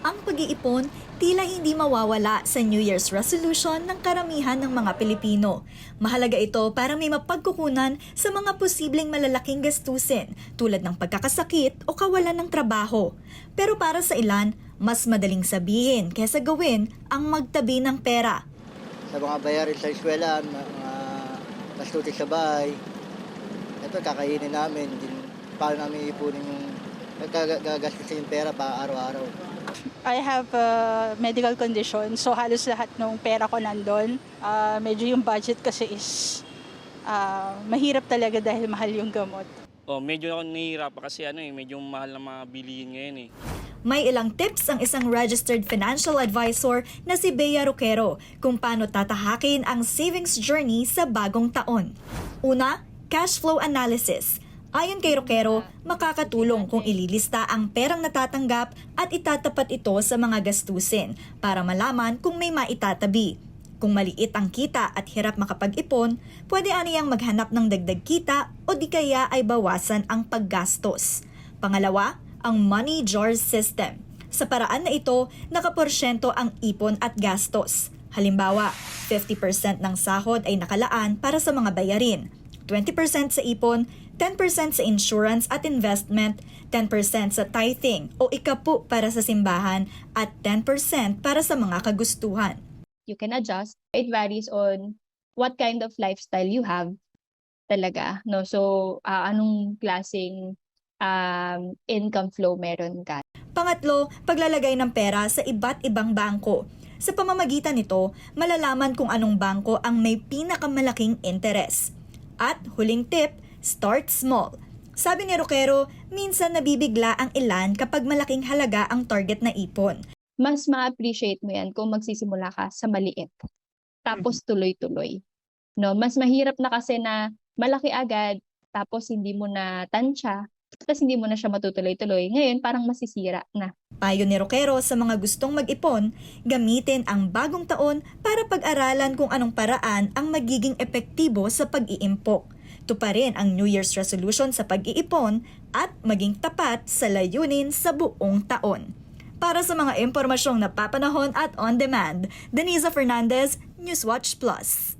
Ang pag-iipon tila hindi mawawala sa New Year's resolution ng karamihan ng mga Pilipino. Mahalaga ito para may mapagkukunan sa mga posibleng malalaking gastusin tulad ng pagkakasakit o kawalan ng trabaho. Pero para sa ilan, mas madaling sabihin kesa gawin ang magtabi ng pera. sa mga bayarin sa eskwela, mga gastusin sa bahay. Ito, kakainin namin. Din, paano namin ipunin yung gagastusin yung pera pa araw-araw. I have a medical condition, so halos lahat ng pera ko nandun. Ah, medyo yung budget kasi is ah, mahirap talaga dahil mahal yung gamot. Oh, medyo ako nahihirapan kasi ano eh, medyo mahal na mga bilihin ngayon eh. May ilang tips ang isang registered financial advisor na si Bea Roquero kung paano tatahakin ang savings journey sa bagong taon. Una, cash flow analysis. Ayon kay Roquero, makakatulong kung ililista ang perang natatanggap at itatapat ito sa mga gastusin para malaman kung may maitatabi. Kung maliit ang kita at hirap makapag-ipon, pwede aniyang maghanap ng dagdag kita o di kaya ay bawasan ang paggastos. Pangalawa, ang money jar system. Sa paraan na ito, nakaporsyento ang ipon at gastos. Halimbawa, 50% ng sahod ay nakalaan para sa mga bayarin, 20% sa ipon, 10% sa insurance at investment, 10% sa tithing o ikapu para sa simbahan at 10% para sa mga kagustuhan. you can adjust. It varies on what kind of lifestyle you have talaga, no? So, ah, anong klaseng um, income flow meron ka. Pangatlo, paglalagay ng pera sa iba't ibang bangko. Sa pamamagitan nito, malalaman kung anong bangko ang may pinakamalaking interes. At huling tip, start small. Sabi ni Roquero, minsan nabibigla ang ilan kapag malaking halaga ang target na ipon. Mas ma-appreciate mo yan kung magsisimula ka sa maliit. Tapos tuloy-tuloy. No, mas mahirap na kasi na malaki agad tapos hindi mo na tansya, tapos hindi mo na siya matutuloy-tuloy. Ngayon parang masisira na. Payo ni Roquero sa mga gustong mag-ipon, gamitin ang bagong taon para pag-aralan kung anong paraan ang magiging epektibo sa pag-iimpok. Tuparin ang New Year's resolution sa pag-iipon at maging tapat sa layunin sa buong taon. Para sa mga impormasyong napapanahon at on-demand, Denisa Fernandez, Newswatch Plus.